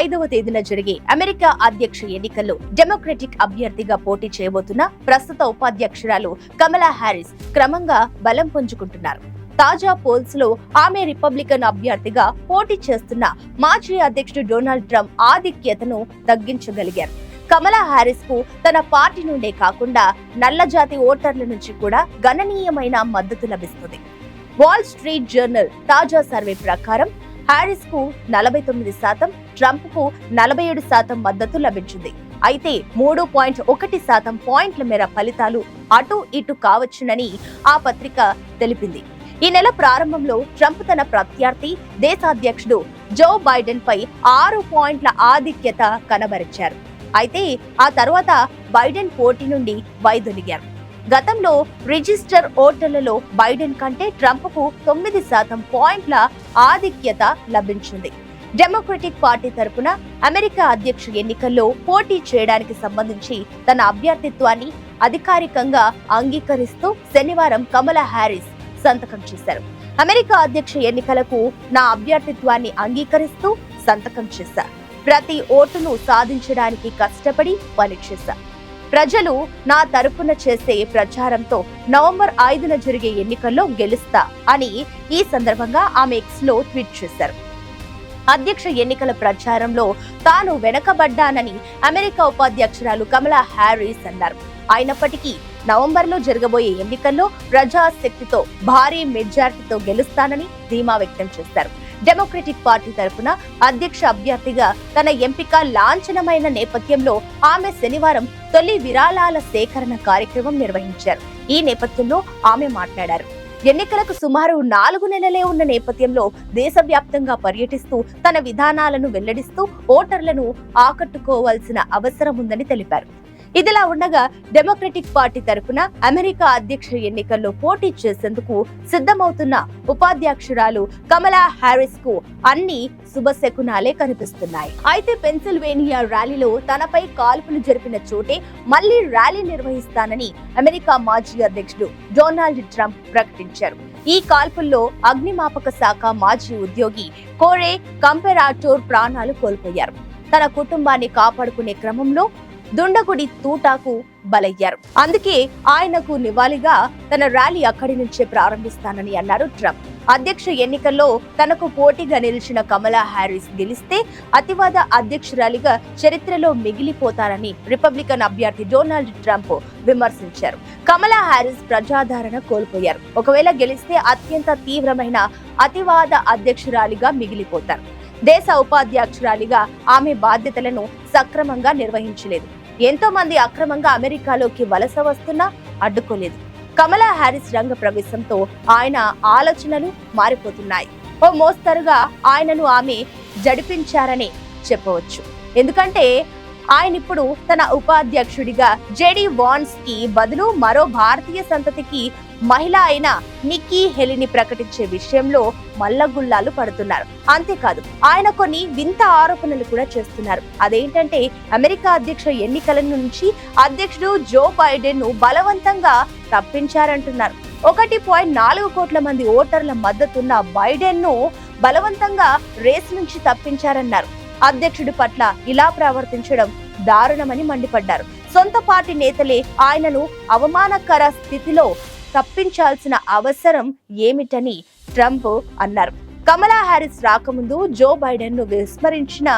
ఐదవ తేదీన జరిగే అమెరికా అధ్యక్ష ఎన్నికల్లో డెమోక్రటిక్ అభ్యర్థిగా పోటీ చేయబోతున్న ప్రస్తుత ఉపాధ్యక్షురాలు కమలా హ్యారిస్ క్రమంగా బలం పుంజుకుంటున్నారు. తాజా పోల్స్లో ఆమె రిపబ్లికన్ అభ్యర్థిగా పోటీ చేస్తున్న మాజీ అధ్యక్షుడు డొనాల్డ్ ట్రంప్ ఆధిక్యతను తగ్గించగలిగారు. కమలా హారిస్కు తన పార్టీ నుండే కాకుండా నల్లజాతి ఓటర్ల నుంచి కూడా గణనీయమైన మద్దతు లభిస్తుంది. వాల్ స్ట్రీట్ జర్నల్ తాజా సర్వే ప్రకారం హ్యారిస్కు నలభై తొమ్మిది శాతం ట్రంప్కు నలభై ఏడు శాతం మద్దతు లభించింది. అయితే మూడు పాయింట్ ఒకటి శాతం పాయింట్ల మేర ఫలితాలు అటు ఇటు కావచ్చునని ఆ పత్రిక తెలిపింది. ఈ నెల ప్రారంభంలో ట్రంప్ తన ప్రత్యర్థి దేశాధ్యక్షుడు జో బైడెన్ పై ఆరు పాయింట్ల ఆధిక్యత కనబరిచారు. అయితే ఆ తర్వాత బైడెన్ పోటీ నుండి వైదొలిగారు. గతంలో రిజిస్టర్ ఓటర్లలో బైడెన్ కంటే ట్రంప్కు తొమ్మిది శాతం పాయింట్ల ఆధిక్యత లభించింది. డెమోక్రటిక్ పార్టీ తరపున అమెరికా అధ్యక్ష ఎన్నికల్లో పోటీ చేయడానికి సంబంధించి తన అభ్యర్థిత్వాన్ని అధికారికంగా అంగీకరిస్తూ శనివారం కమలా హ్యారిస్ సంతకం చేశారు. అమెరికా అధ్యక్ష ఎన్నికలకు నా అభ్యర్థిత్వాన్ని అంగీకరిస్తూ సంతకం చేశారు. ప్రతి ఓటును సాధించడానికి కష్టపడి పనిచేశా ప్రజలు నా తరపున చేసే ప్రచారంతో నవంబర్ ఐదున జరిగే ఎన్నికల్లో గెలుస్తా అని ఈ సందర్భంగా ఆమె ఎక్స్లో ట్వీట్ చేశారు. అధ్యక్ష ఎన్నికల ప్రచారంలో తాను వెనకబడ్డానని అమెరికా ఉపాధ్యక్షురాలు కమలా హ్యారీస్ అన్నారు. అయినప్పటికీ నవంబర్లో జరగబోయే ఎన్నికల్లో ప్రజాశక్తితో భారీ మెజార్టీతో గెలుస్తానని ధీమా వ్యక్తం చేశారు. డెమోక్రటిక్ పార్టీ తరఫున అధ్యక్ష అభ్యర్థిగా తన ఎంపిక లాంఛనమైన నేపథ్యంలో ఆమె శనివారం తొలి విరాళాల సేకరణ కార్యక్రమం నిర్వహించారు. ఈ నేపథ్యంలో ఆమె మాట్లాడారు. ఎన్నికలకు సుమారు నాలుగు నెలలే ఉన్న నేపథ్యంలో దేశవ్యాప్తంగా పర్యటిస్తూ తన విధానాలను వెల్లడిస్తూ ఓటర్లను ఆకట్టుకోవాల్సిన అవసరం ఉందని తెలిపారు. ఇదిలా ఉండగా డెమోక్రటిక్ పార్టీ తరఫున అమెరికా అధ్యక్ష ఎన్నికల్లో పోటీ చేసేందుకు సిద్ధమవుతున్న ఉపాధ్యక్షురాలు కమలా హ్యారిస్కు అన్ని శుభశకునాలే కనిపిస్తున్నాయి. అయితే పెన్సిల్వేనియా ర్యాలీలో తనపై కాల్పులు జరిపిన చోటే మళ్ళీ ర్యాలీ నిర్వహిస్తానని అమెరికా మాజీ అధ్యక్షుడు డొనాల్డ్ ట్రంప్ ప్రకటించారు. ఈ కాల్పుల్లో అగ్నిమాపక శాఖ మాజీ ఉద్యోగి కోరే కంపెరాటోర్ ప్రాణాలు కోల్పోయారు. తన కుటుంబాన్ని కాపాడుకునే క్రమంలో దుండగుడి తూటాకు బలయ్యారు. అందుకే ఆయనకు నివాళిగా తన ర్యాలీ అక్కడి నుంచే ప్రారంభిస్తానని అన్నారు ట్రంప్. అధ్యక్ష ఎన్నికల్లో తనకు పోటీగా నిలిచిన కమలా హ్యారిస్ గెలిస్తే అతివాద అధ్యక్షురాలిగా చరిత్రలో మిగిలిపోతారని రిపబ్లికన్ అభ్యర్థి డొనాల్డ్ ట్రంప్ విమర్శించారు. కమలా హ్యారిస్ ప్రజాదరణ కోల్పోయారు. ఒకవేళ గెలిస్తే అత్యంత తీవ్రమైన అతివాద అధ్యక్షురాలిగా మిగిలిపోతారు. దేశ ఉపాధ్యక్షురాలిగా ఆమె బాధ్యతలను సక్రమంగా నిర్వహించలేదు. ఎంతో మంది అక్రమంగా అమెరికాలోకి వలస వస్తున్నా అడ్డుకోలేదు. కమలా హ్యారిస్ రంగ ప్రవేశంతో ఆయన ఆలోచనలు మారిపోతున్నాయి. ఓ మోస్తరుగా ఆయనను ఆమె జడిపించారని చెప్పవచ్చు. ఎందుకంటే ఆయన ఇప్పుడు తన ఉపాధ్యక్షుడిగా జెడి వాన్స్కి బదులు మరో భారతీయ సంతతికి మహిళ అయిన నిక్కీ హెలిని ప్రకటించే విషయంలో మల్లగుల్లాలు పడుతున్నారు. అంతేకాదు ఆయన కొన్ని వింత ఆరోపణలు కూడా చేస్తున్నారు. అదేంటంటే అమెరికా అధ్యక్ష ఎన్నికల నుంచి అధ్యక్షుడు జో బైడెన్ను బలవంతంగా తప్పించారంటున్నారు ఒకటి పాయింట్ నాలుగు కోట్ల మంది ఓటర్ల మద్దతున్న బైడెన్ను బలవంతంగా రేస్ నుంచి తప్పించారన్నారు. అధ్యక్షుడి పట్ల ఇలా ప్రవర్తించడం దారుణమని మండిపడ్డారు. సొంత పార్టీ నేతలే ఆయనను అవమానకర స్థితిలో తప్పించాల్సిన అవసరం ఏమిటని ట్రంప్ అన్నారు. కమలా హ్యారిస్ రాకముందు జో బైడెన్ను విస్మరించిన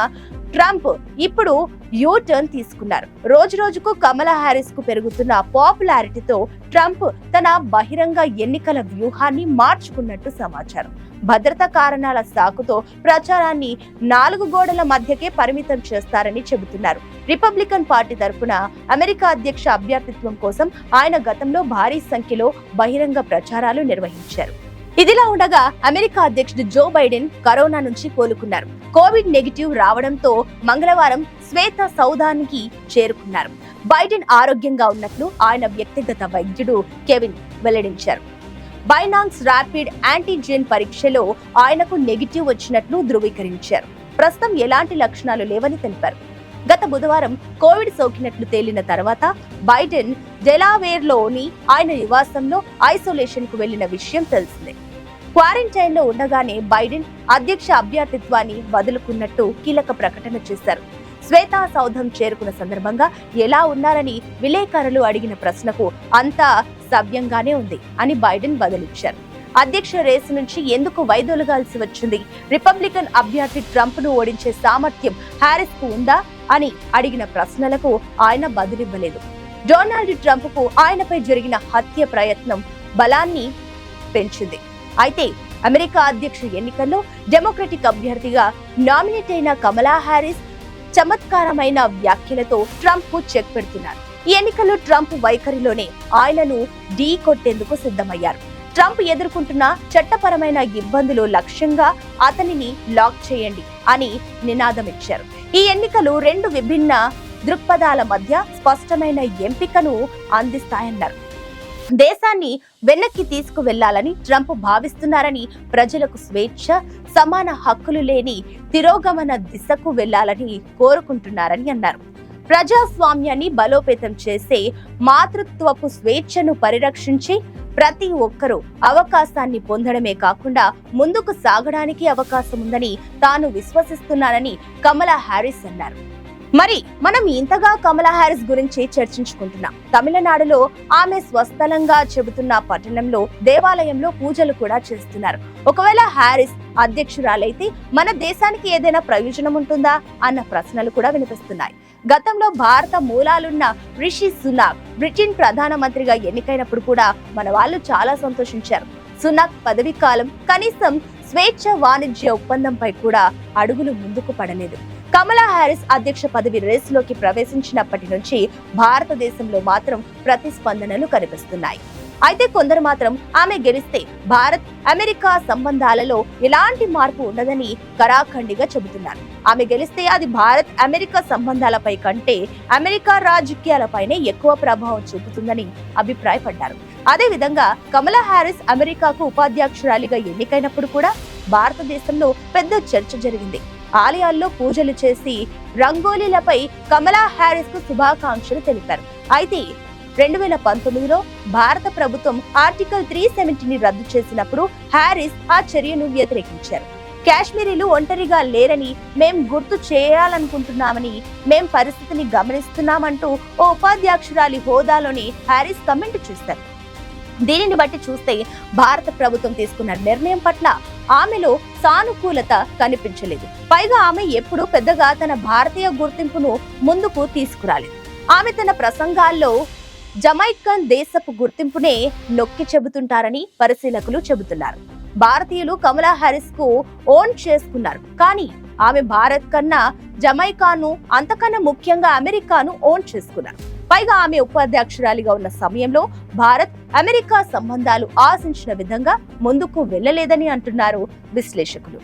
ట్రంప్ ఇప్పుడు యూ టర్న్ తీసుకున్నారు. రోజు రోజుకు కమలా హ్యారిస్కు పెరుగుతున్న పాపులారిటీతో ట్రంప్ తన బహిరంగ ఎన్నికల వ్యూహాన్ని మార్చుకున్నట్టు సమాచారం. భద్రతా కారణాల సాకుతో ప్రచారాన్ని నాలుగు గోడల మధ్యకే పరిమితం చేస్తారని చెబుతున్నారు. రిపబ్లికన్ పార్టీ తరఫున అమెరికా అధ్యక్ష అభ్యర్థిత్వం కోసం ఆయన గతంలో భారీ సంఖ్యలో బహిరంగ ప్రచారాలు నిర్వహించారు. ఇదిలా ఉండగా అమెరికా అధ్యక్షుడు జో బైడెన్ కరోనా నుంచి కోలుకున్నారు. కోవిడ్ నెగిటివ్ రావడంతో మంగళవారం శ్వేత సౌధానికి చేరుకున్నారు. బైడెన్ ఆరోగ్యంగా ఉన్నట్లు ఆయన వ్యక్తిగత వైద్యుడు కెవిన్ వెల్లడించారు. బైనాన్స్ ర్యాపిడ్ యాంటీజెన్ పరీక్షలో ఆయనకు నెగిటివ్ వచ్చినట్లు ధృవీకరించారు. ప్రస్తుతం ఎలాంటి లక్షణాలు లేవని తెలిపారు. గత బుధవారం కోవిడ్ సోకినట్లు తేలిన తర్వాత బైడెన్ డెలావేర్లోని ఆయన నివాసంలో ఐసోలేషన్కు వెళ్ళిన విషయం తెలిసిందే. క్వారంటైన్లో ఉండగానే బైడెన్ అధ్యక్ష అభ్యర్థిత్వాన్ని వదులుకున్నట్టు కీలక ప్రకటన చేశారు. శ్వేతా సౌధం చేరుకున్న సందర్భంగా ఎలా ఉన్నారని విలేకరులు అడిగిన ప్రశ్నకు అంతా సవ్యంగానే ఉంది అని బైడెన్ బదులిచ్చారు. అధ్యక్ష రేసు నుంచి ఎందుకు వైదొలగాల్సి వచ్చింది? రిపబ్లికన్ అభ్యర్థి ట్రంప్ను ఓడించే సామర్థ్యం హ్యారిస్కు ఉందా? అని అడిగిన ప్రశ్నలకు ఆయన బదులివ్వలేదు. డొనాల్డ్ ట్రంప్కు ఆయనపై జరిగిన హత్య ప్రయత్నం బలాన్ని పెంచింది. అయితే అమెరికా అధ్యక్ష ఎన్నికల్లో డెమోక్రటిక్ అభ్యర్థిగా నామినేట్ అయిన కమలా హ్యారిస్ చమత్కారమైన వ్యాఖ్యలతో ట్రంప్కు చెక్ పెడుతున్నారు. ఈ ఎన్నికల్లో ట్రంప్ వైఖరిలోనే ఆయనను ఢీ కొట్టేందుకు సిద్ధమయ్యారు. ట్రంప్ ఎదుర్కొంటున్న చట్టపరమైన ఇబ్బందులు లక్ష్యంగా అతనిని లాక్ చేయండి అని నినాదం ఇచ్చారు ఈ ఎన్నికలు రెండు విభిన్న దృక్పథాల మధ్య స్పష్టమైన ఎంపికను అందిస్తాయన్నారు. దేశాన్ని వెనక్కి తీసుకువెళ్ళాలని ట్రంప్ భావిస్తున్నారని ప్రజలకు స్వేచ్ఛ సమాన హక్కులు లేని తిరోగమన దిశకు వెళ్ళాలని కోరుకుంటున్నారని అన్నారు. ప్రజాస్వామ్యాన్ని బలోపేతం చేసే మాతృత్వపు స్వేచ్ఛను పరిరక్షించి ప్రతి ఒక్కరూ అవకాశాన్ని పొందడమే కాకుండా ముందుకు సాగడానికి అవకాశం ఉందని తాను విశ్వసిస్తున్నానని కమలా హ్యారిస్ అన్నారు. మరి మనం ఇంతగా కమలా హ్యారిస్ గురించి చర్చించుకుంటున్నాం. తమిళనాడులో ఆమె స్వస్థలంగా చెబుతున్న పట్టణంలో దేవాలయంలో పూజలు కూడా చేస్తున్నారు. ఒకవేళ హ్యారిస్ అధ్యక్షురాలైతే మన దేశానికి ఏదైనా ప్రయోజనం ఉంటుందా అన్న ప్రశ్నలు కూడా వినిపిస్తున్నాయి. గతంలో భారత మూలాలున్న రిషి సునాక్ బ్రిటన్ ప్రధానమంత్రిగా ఎన్నికైనప్పుడు కూడా మన వాళ్ళు చాలా సంతోషించారు. సునాక్ పదవీ కాలం కనీసం స్వేచ్ఛ వాణిజ్య ఒప్పందంపై కూడా అడుగులు ముందుకు పడలేదు. కమలా హారిస్ అధ్యక్ష పదవి రేసులోకి ప్రవేశించినప్పటి నుంచి భారతదేశంలో మాత్రం ప్రతిస్పందనలు కనిపిస్తున్నాయి. అయితే కొందరు మాత్రం ఆమె గెలిస్తే భారత్ అమెరికా సంబంధాలలో ఎలాంటి మార్పు ఉండదని కరాఖండిగా చెబుతున్నారు. ఆమె గెలిస్తే అది భారత్ అమెరికా సంబంధాలపై కంటే అమెరికా రాజకీయాలపైనే ఎక్కువ ప్రభావం చూపుతుందని అభిప్రాయపడ్డారు. అదే విధంగా కమలా హారిస్ అమెరికాకు ఉపాధ్యక్షురాలిగా ఎన్నికైనప్పుడు కూడా భారతదేశంలో పెద్ద చర్చ జరిగింది. ఆలయాల్లో పూజలు చేసి రంగోలీలపై కమలా హ్యారిస్కు శుభాకాంక్షలు తెలిపారు. అయితే రెండు వేల పంతొమ్మిదిలో భారత ప్రభుత్వం ఆర్టికల్ త్రీ సెవెంటీని రద్దు చేసినప్పుడు హ్యారిస్ ఆ చర్యను వ్యతిరేకించారు. కాశ్మీరీలు ఒంటరిగా లేరని మేం గుర్తు చేయాలనుకుంటున్నామని మేం పరిస్థితిని గమనిస్తున్నామంటూ ఓ ఉపాధ్యక్షురాలి హోదాలోని హ్యారిస్ కమెంట్ చేశారు. దీనిని బట్టి చూస్తే భారత ప్రభుత్వం తీసుకున్న నిర్ణయం పట్ల ఆమెలో సానుకూలత కనిపించలేదు. పైగా ఆమె ఎప్పుడూ పెద్దగా తన భారతీయ గుర్తింపును ముందుకు తీసుకురాలేదు. ఆమె తన ప్రసంగాల్లో జమైకన్ దేశపు గుర్తింపునే నొక్కి చెబుతుంటారని పరిశీలకులు చెబుతున్నారు. భారతీయులు కమలా హారిస్కు ఓన్ చేసుకున్నారు. కానీ ఆమె భారత్ కన్నా జమైకాను అంతకన్నా ముఖ్యంగా అమెరికాను ఓన్ చేసుకున్నారు. పైగా ఆమె ఉపాధ్యక్షురాలిగా ఉన్న సమయంలో భారత్ అమెరికా సంబంధాలు ఆశించిన విధంగా ముందుకు వెళ్ళలేదని అంటున్నారు విశ్లేషకులు.